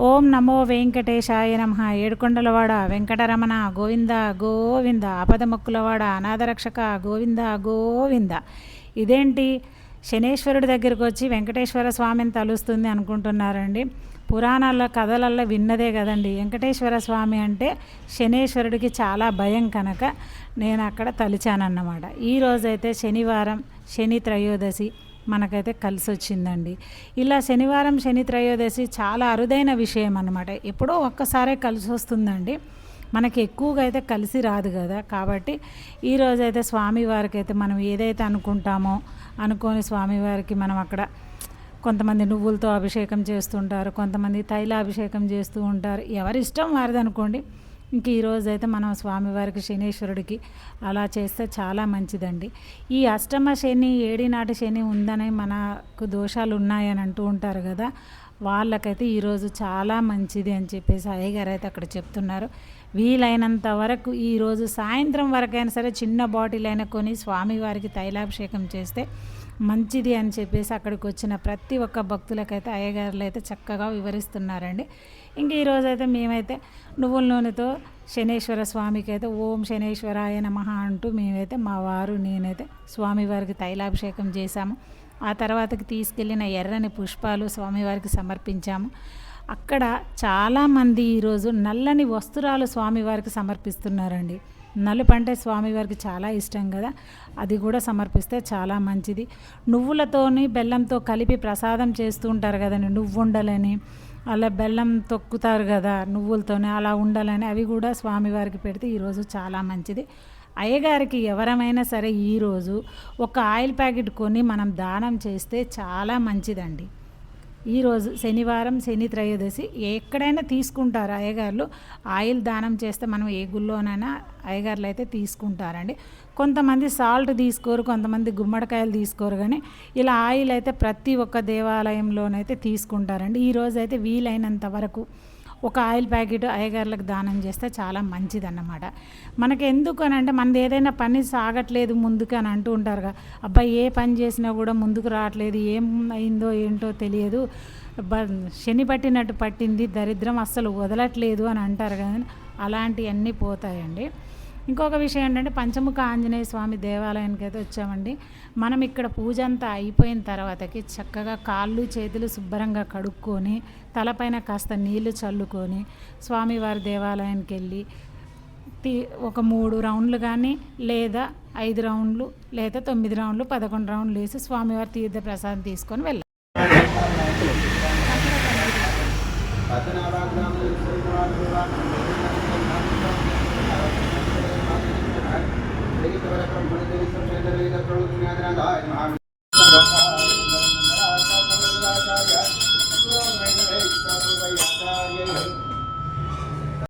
ఓం నమో వెంకటేశాయ నమ. ఏడుకొండలవాడ వెంకటరమణ గోవింద గోవింద. ఆపదమొక్కులవాడ అనాథరక్షక గోవింద గోవింద. ఇదేంటి? శనేశ్వరుడి దగ్గరికి వచ్చి వెంకటేశ్వర స్వామిని తలుస్తుంది అనుకుంటున్నారండి. పురాణాల కథలల్లో విన్నదే కదండి. వెంకటేశ్వర స్వామి అంటే శనేశ్వరుడికి చాలా భయం కనుక నేను అక్కడ తలిచానన్నమాట. ఈరోజైతే శనివారం శని త్రయోదశి. మనకైతే కలిసి వచ్చిందండి ఇలా శనివారం శని త్రయోదశి చాలా అరుదైన విషయం అన్నమాట ఎప్పుడో ఒక్కసారే కలిసి వస్తుందండి మనకి ఎక్కువగా అయితే కలిసి రాదు కదా. కాబట్టి ఈరోజైతే స్వామివారికి అయితే మనం ఏదైతే అనుకుంటామో అనుకోని స్వామివారికి మనం అక్కడ కొంతమంది నువ్వులతో అభిషేకం చేస్తుంటారు కొంతమంది తైలాభిషేకం చేస్తూ ఉంటారు. ఎవరి ఇష్టం వారిది అనుకోండి ఇంక ఈరోజు అయితే మనం స్వామివారికి శనీశ్వరుడికి అలా చేస్తే చాలా మంచిదండి. ఈ అష్టమ శని ఏడినాటి శని ఉందని మనకు దోషాలు ఉన్నాయని అంటూ ఉంటారు కదా వాళ్ళకైతే ఈరోజు చాలా మంచిది అని చెప్పేసి అయ్యగారు అయితే అక్కడ చెప్తున్నారు. వీలైనంత వరకు ఈరోజు సాయంత్రం వరకైనా సరే చిన్న బాటిల్ అయినా కొని స్వామివారికి తైలాభిషేకం చేస్తే మంచిది అని చెప్పేసి అక్కడికి వచ్చిన ప్రతి ఒక్క భక్తులకైతే అయ్యగారులు అయితే చక్కగా వివరిస్తున్నారండి. ఇంక ఈరోజు అయితే మేమైతే నువ్వుల నూనెతో శనేశ్వర స్వామికి అయితే ఓం శనేశ్వరాయ నమ అంటూ మేమైతే మా వారు నేనైతే స్వామివారికి తైలాభిషేకం చేశాము. ఆ తర్వాతకి తీసుకెళ్ళిన ఎర్రని పుష్పాలు స్వామివారికి సమర్పించాము. అక్కడ చాలామంది ఈరోజు నల్లని వస్త్రాలు స్వామివారికి సమర్పిస్తున్నారండి. నలుపు అంటే స్వామివారికి చాలా ఇష్టం కదా. అది కూడా సమర్పిస్తే చాలా మంచిది. నువ్వులతోని బెల్లంతో కలిపి ప్రసాదం చేస్తూ ఉంటారు కదండి. నువ్వు ఉండాలని అలా బెల్లం తొక్కుతారు కదా నువ్వులతోనే అలా ఉండాలని అవి కూడా స్వామివారికి పెడితే ఈరోజు చాలా మంచిది. అయ్యగారికి ఎవరమైనా సరే ఈరోజు ఒక ఆయిల్ ప్యాకెట్ కొని మనం దానం చేస్తే చాలా మంచిదండి. ఈరోజు శనివారం శని త్రయోదశి ఎక్కడైనా తీసుకుంటారు అయ్యగారులు. ఆయిల్ దానం చేస్తే మనం ఏ గుళ్ళోనైనా అయ్యగారులు అయితే తీసుకుంటారండి. కొంతమంది సాల్ట్ తీసుకోరు కొంతమంది గుమ్మడికాయలు తీసుకోరు కానీ ఇలా ఆయిల్ అయితే ప్రతి ఒక్క దేవాలయంలోనైతే తీసుకుంటారండి. ఈరోజు అయితే వీలైనంత వరకు ఒక ఆయిల్ ప్యాకెట్ అయ్యగారులకు దానం చేస్తే చాలా మంచిదన్నమాట. మనకి ఎందుకు అని అంటే మనది ఏదైనా పని సాగట్లేదు ముందుకు అని అంటూ ఉంటారు కదా. అబ్బాయి ఏ పని చేసినా కూడా ముందుకు రావట్లేదు ఏం అయిందో ఏంటో తెలియదు. బ శని పట్టినట్టు పట్టింది దరిద్రం అస్సలు వదలట్లేదు అని అంటారు కానీ అలాంటివన్నీ పోతాయండి. ఇంకొక విషయం ఏంటంటే పంచముఖ ఆంజనేయ స్వామి దేవాలయానికి అయితే వచ్చామండి. మనం ఇక్కడ పూజ అంతా అయిపోయిన తర్వాతకి చక్కగా కాళ్ళు చేతులు శుభ్రంగా కడుక్కొని తలపైన కాస్త నీళ్ళు చల్లుకొని స్వామివారి దేవాలయానికి వెళ్ళి తీ ఒక మూడు రౌండ్లు కానీ లేదా ఐదు రౌండ్లు లేదా తొమ్మిది రౌండ్లు పదకొండు రౌండ్లు వేసి స్వామివారి తీర్థ ప్రసాదం తీసుకొని వెళ్ళాలి ಶ್ರೀ